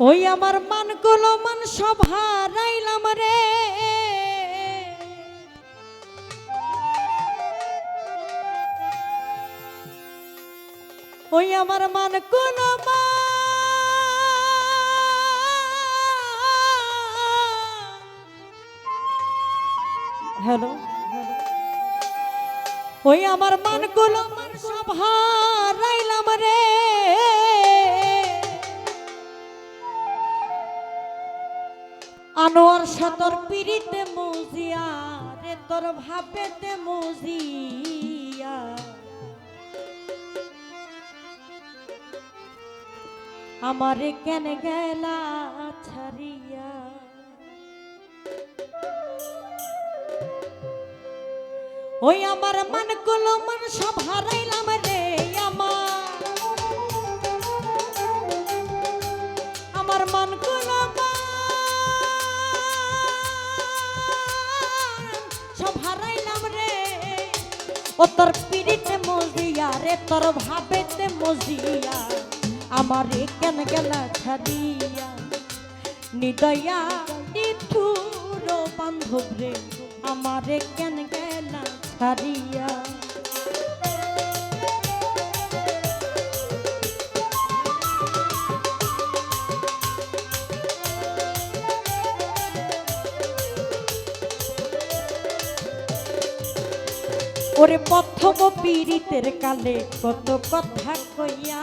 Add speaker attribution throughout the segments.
Speaker 1: ওই আমার মানগুলো মান সব রে। ওই আমার মানগুলো হ্যালো? ওই আমার মান সব হারাইলাম আনোয়ার সতর পিড়িতে মজিয়া, রে তোর ভাবেতে মজিয়া। আমারে কেন গেলা ছাড়িয়া? ওই আমার মানগুলো মান সব হারাইলাম রে আমার। আমার মানগুলো ও তোর পিড়িতে মজিয়া রে, তোর ভাবেতে মজিয়া। আমার কেন গেলা ছাড়িয়া? নিদয়া নিঠুর বান্ধব রে, আমারে কেন গেলা ছাড়িয়া? ওরে প্রথম পীড়িতের কালে কত কথা কইয়া।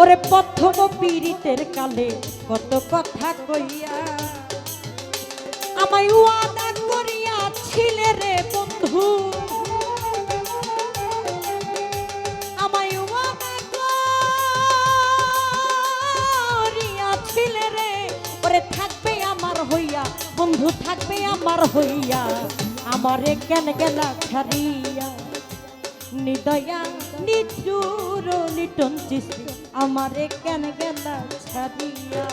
Speaker 1: ওরে প্রথম পীড়িতের কালে কত কথা কইয়া। আমায় ওয়াদা করিয়া ছিলে রে বন্ধু। আমার হইয়া আমারে কেন গেলা ছাড়িয়া? নিদয়া নিচুর লিটন চিস্তি আমারে কেন ছাড়িয়া?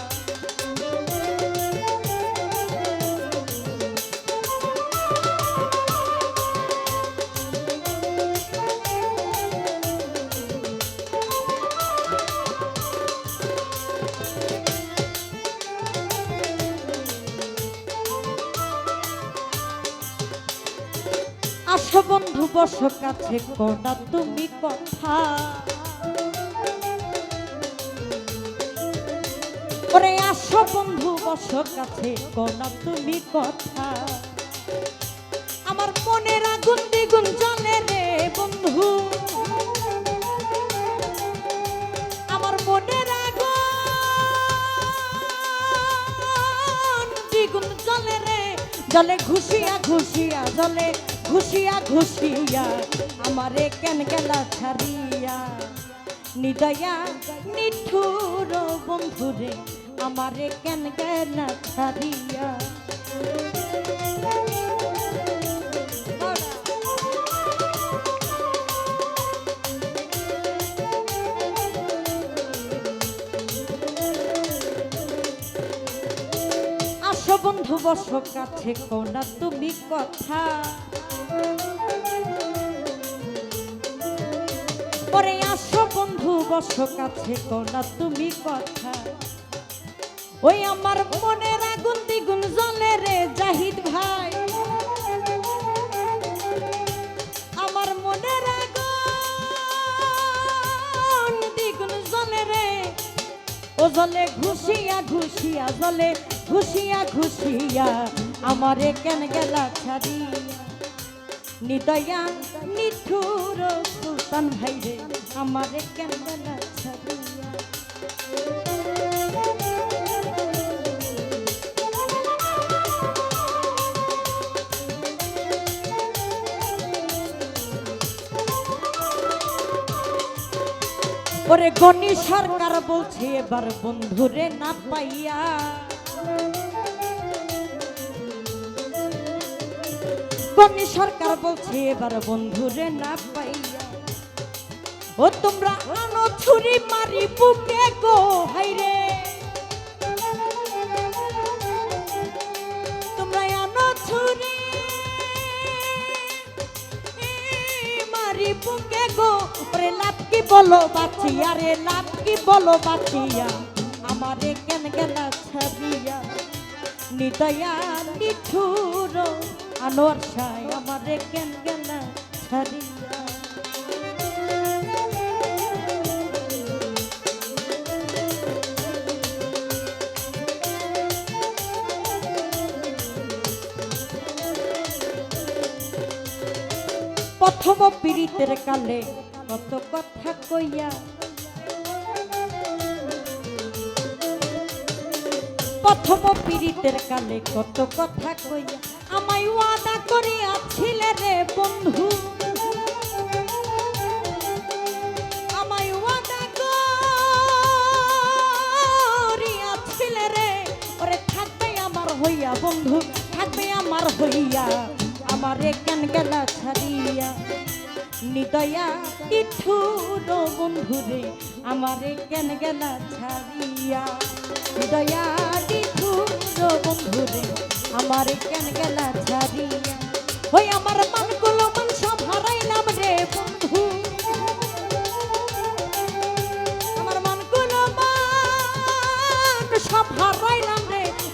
Speaker 1: বস কাছে কোনা তুমি কথা। ওরে আসো বন্ধু, বস কাছে কোনা তুমি কথা। আমার মনের আগুন দ্বিগুণ জ্বলে রে বন্ধু। আমার মনের আগুন দ্বিগুণ জ্বলে রে। জলে ঘুষিয়া ঘুষিয়া, জলে ঘুষিয়া ঘুষিয়া, আমারে কেন গেলা ছাড়িয়া? নিদয়া নিঠুর বন্ধুরে, আমারে কেন গেলা ছাড়িয়া? বন্ধু, বস কাছে কোনা, তুমি কথা পরে আসো বন্ধু, বস কাছে কোনা তুমি কথা। ওই আমার মনের আগুন দ্বিগুণ জ্বলে রে জাহিদ ভাই। আমার মনের আগুন দ্বিগুণ জ্বলে রে। ও জলে ঘুষিয়া ঘুষিয়া জলে ঘুষিয়া ঘুষিয়া, আমারে কেন গেলা ছাড়িয়া? নিদয়া নিঠুর সুলতান ভাই আমারে কেন ওরে গণি সরকার বলছে এবার বন্ধুরে না পাইয়া গণি সরকার বলছে, এবার বন্ধুরে না পাইয়া। ও তোমরা আনো ছুরি মারি বুকে গো হাইরে তোমরা আনো ছুরি মারি বুকে গো। ওরে লাভ কি বলো বাচিয়া রে, লাভ কি বলো বাচিয়া। আমারে কেন গেলা ছাড়িয়া? নিদয়া নিঠুর। আনোয়ার সাই আমারে কেন গেলা ছাড়িয়া? প্রথম পীড়িতের কালে কত কথা কইয়া। প্রথম পীড়িতের কালে কত কথা কইয়া। আমায় ওয়াদা করিয়াছিলে রে বন্ধু। আমায় ওয়াদা রে। ওরে থাকবে আমার হইয়া বন্ধু, থাকবে আমার হইয়া। আমারে কেন গেলা ছাড়িয়া? নিদয়া ইঠুর বন্ধুরে আমারে কেন গেলা ছাড়িয়া? নিদয়া ইঠুর বন্ধুরে আমারে কেন গেলা ছাড়িয়া? ওই আমার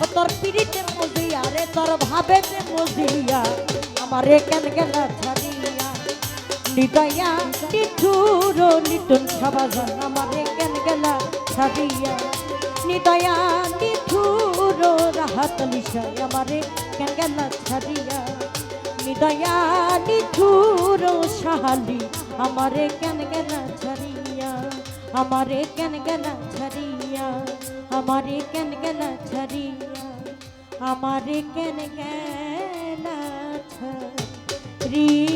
Speaker 1: ও তোর পিড়িতে মজিয়া রে, তোর ভাবেতে মজিয়া। আমারে কেন গেলা ছাড়িয়া? নিদয়া নিঠুর নিটুন সাবাজান আমারে কেন গেলা ছাড়িয়া? নিদয়া নিঠুর রাহাত নিশাই আমারে কেন গেলা ছাড়িয়া। নিদয়া নিঠুর সাহালি আমারে কেন গেলা ছাড়িয়া। আমারে কেন গেলা ছাড়িয়া, আমারে কেন গেলা ছাড়িয়া, আমারে কেন গেলা ছাড়িয়া।